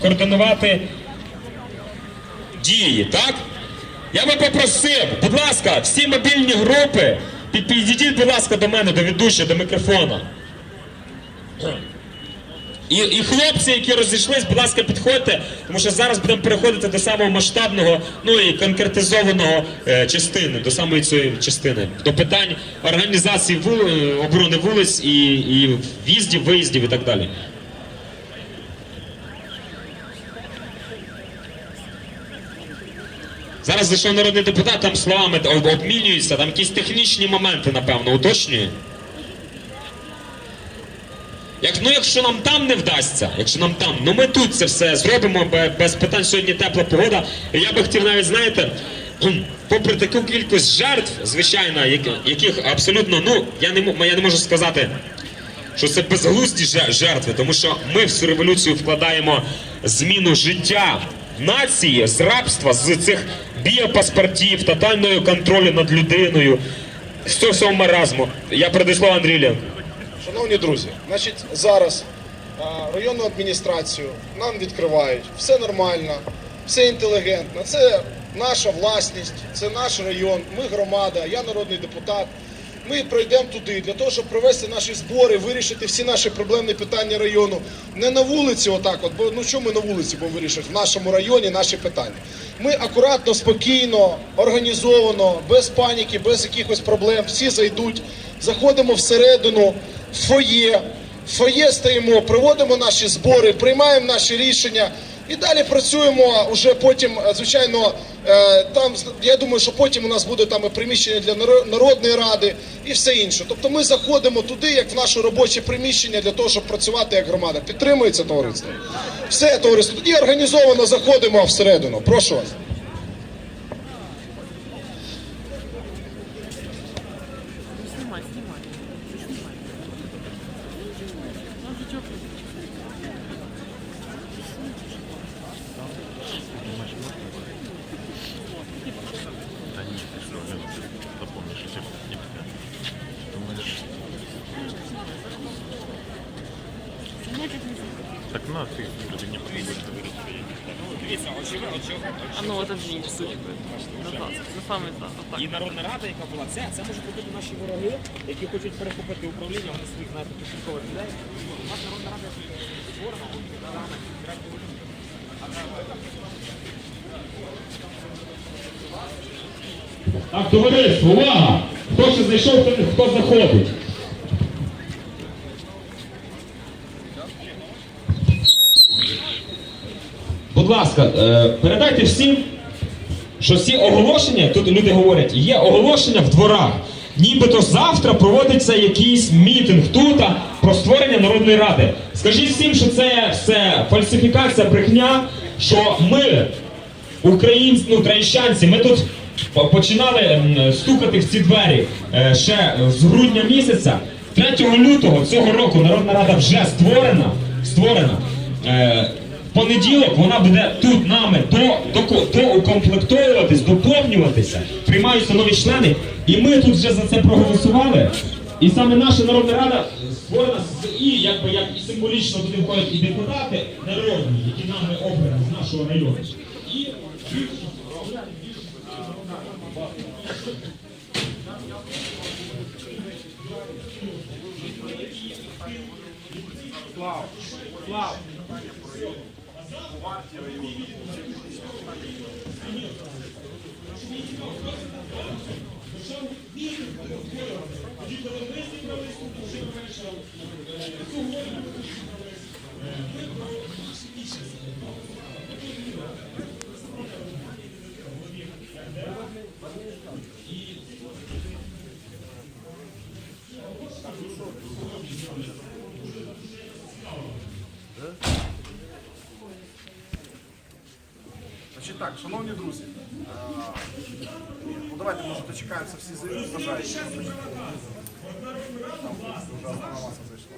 координувати дії, так? Я би попросив, будь ласка, всі мобільні групи, під- підійдіть, будь ласка, до мене, до ведучого, до мікрофона. І, і хлопці, які розійшлись, будь ласка, підходьте, тому що зараз будемо переходити до самого масштабного, ну і конкретизованого е, частини, до самої цієї частини, до питань організації вул, е, оборони вулиць і, і в'їздів, виїздів і так далі. Зараз зайшов народний депутат, там словами об- обмінюються, там якісь технічні моменти, напевно, уточнює. Як, ну, якщо нам там не вдасться, якщо нам там, ну ми тут це все зробимо без питань. Сьогодні тепла погода. І я би хотів навіть, знаєте, попри таку кількість жертв, звичайно, яких абсолютно, ну я не я не можу сказати, що це безглузді жертви, тому що ми в цю революцію вкладаємо зміну життя нації з рабства, з цих біопаспортів, тотального контролю над людиною, з цього всього маразму. Я передаю слово Андрію Шановні друзі, значить зараз районну адміністрацію нам відкривають. Все нормально, все інтелігентно. Це наша власність, це наш район. Ми громада, я народний депутат. Ми пройдемо туди для того, щоб провести наші збори, вирішити всі наші проблемні питання району. Не на вулиці, отак, от, бо ну що ми на вулиці будемо вирішувати? В нашому районі наші питання. Ми акуратно, спокійно, організовано, без паніки, без якихось проблем. Всі зайдуть, заходимо всередину, в фоє. В фоє стоїмо, проводимо наші збори, приймаємо наші рішення. І далі працюємо уже потім, е, звичайно, е, там я думаю, що потім у нас буде там і приміщення для наро- народної ради і все інше. Тобто ми заходимо туди, як в наше робоче приміщення, для того, щоб працювати як громада. Підтримується товариство? Все, товариство. Тоді організовано заходимо всередину. Прошу вас. 15 будет, не Дивіться, очевидно, А ну от він судьби. Ну саме так. отак. І Народна Рада, яка була, це, це можуть бути наші вороги, які хочуть перехопити управління, вони своїх, знаєте, кишенькових людей. У нас Народна Рада створена, вона Так, товариство, увага! Хто ще зайшов, хто заходить. Будь ласка, е, передайте всім, що всі оголошення, тут люди говорять, є оголошення в дворах. Нібито завтра проводиться якийсь мітинг тут про створення Народної Ради. Скажіть всім, що це все фальсифікація, брехня, що ми, українці, ну, українщанці, ми тут починали стукати в ці двері е, ще е, з грудня місяця. 3 лютого цього року Народна Рада вже створена. створена. Понеділок вона буде тут нами до, до, доукомплектовуватись, доповнюватися, приймаються нові члени. І ми тут вже за це проголосували. І саме наша Народна Рада створена з- і якби як і символічно туди входять і депутати народні, які нами обрані з нашого району. І Значить так, шановні друзі, а, ну давайте може дочекаємося всі зайдуть, бажаючи. Там вже основна маса зайшла.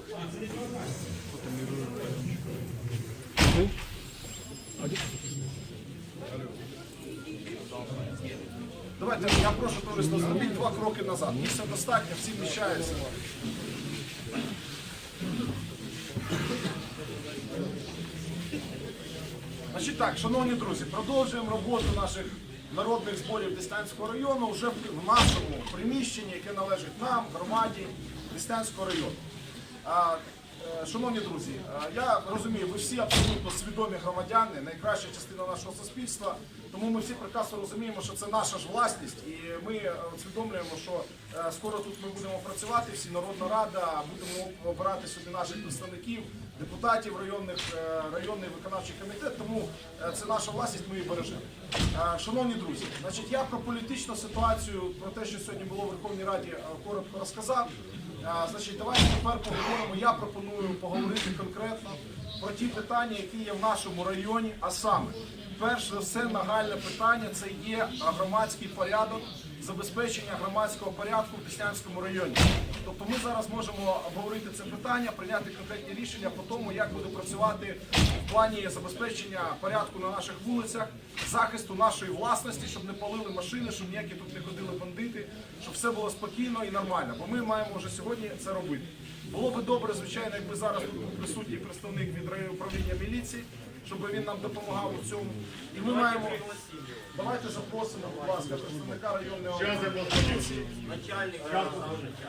Давайте, я прошу товариство, зробіть два кроки назад. Місця достатньо, всі вміщаються. Значить так, шановні друзі, продовжуємо роботу наших народних зборів Дистанського району вже в нашому приміщенні, яке належить нам, громаді Дистанського району. Е, Шановні друзі, е, я розумію, ви всі абсолютно свідомі громадяни, найкраща частина нашого суспільства. Тому ми всі прекрасно розуміємо, що це наша ж власність, і ми е, усвідомлюємо, що скоро тут ми будемо працювати. Всі народна рада, будемо обирати собі наших представників, депутатів районних районний виконавчий комітет. Тому це наша власність, ми її бережемо. Шановні друзі, значить, я про політичну ситуацію, про те, що сьогодні було в Верховній Раді, коротко розказав. Значить, давайте тепер поговоримо. Я пропоную поговорити конкретно про ті питання, які є в нашому районі. А саме, перш за все, нагальне питання це є громадський порядок, забезпечення громадського порядку в Деснянському районі. Тобто ми зараз можемо обговорити це питання, прийняти конкретні рішення по тому, як буде працювати в плані забезпечення порядку на наших вулицях, захисту нашої власності, щоб не палили машини, щоб ніякі тут не ходили бандити, щоб все було спокійно і нормально. Бо ми маємо вже сьогодні це робити. Було би добре, звичайно, якби зараз тут був присутній представник від райуправління міліції, щоб він нам допомагав у цьому. І ми маємо. Давайте запросимо, будь ласка, представника районної міліції.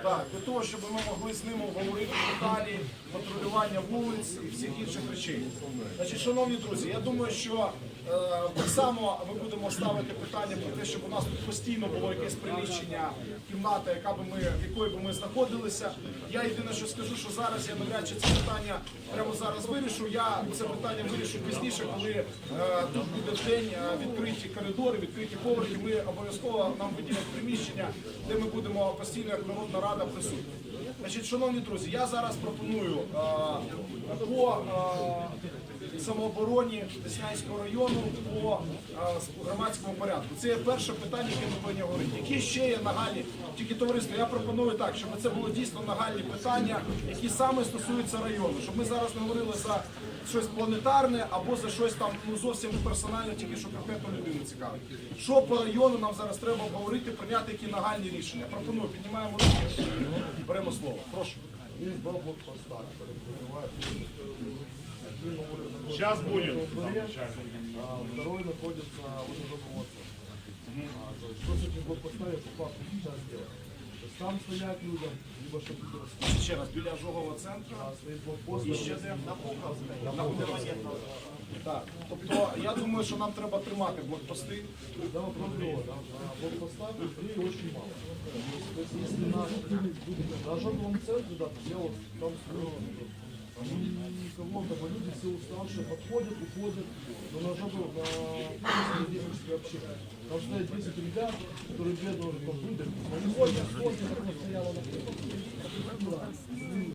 Так, для того, щоб ми могли з ним обговорити деталі патрулювання вулиць і всіх інших речей. Значить, шановні друзі, я думаю, що е, так само ми будемо ставити питання про те, щоб у нас тут постійно було якесь приміщення, кімната, яка би ми, в якої би ми знаходилися. Я єдине, що скажу, що зараз я навряд чи це питання прямо зараз вирішу. Я це питання вирішу пізніше, коли е, тут буде день е, відкриті коридори, відкриті поверхи. Ми обов'язково нам виділять приміщення, де ми будемо постійно як народна рада присутні. Значить, шановні друзі, я зараз пропоную а, по е, самообороні Деснянського району по е, громадському порядку. Це є перше питання, яке ми повинні говорити. Які ще є нагальні? Тільки товариство, я пропоную так, щоб це було дійсно нагальні питання, які саме стосуються району. Щоб ми зараз не говорили за щось планетарне або за щось там ну зовсім персональне, тільки що конкретну людину цікавить. Що по району нам зараз треба обговорити, прийняти які нагальні рішення. Пропоную, піднімаємо руки беремо слово. Прошу. Сейчас будет. а второй находится возле дома отца. А, то есть, Что с этим блокпостами по факту сейчас делаю? То есть Там стоять людям, либо щоб люди Ще раз, біля ожогового центру. стоїть блокпост. І ще де? На університетному. Так, тобто я думаю, що нам треба тримати блокпости. Да, да. Блокпоста людей очень мало. Тобто, якщо на, на ожоговом центре, да, я от там стою, там никого, там люди все уставшие, подходят, уходят, но на ожоговом, на студенческой общине. Там стоят 10 ребят, которые бедные уже там выдали, они ходят, ходят, как стояло на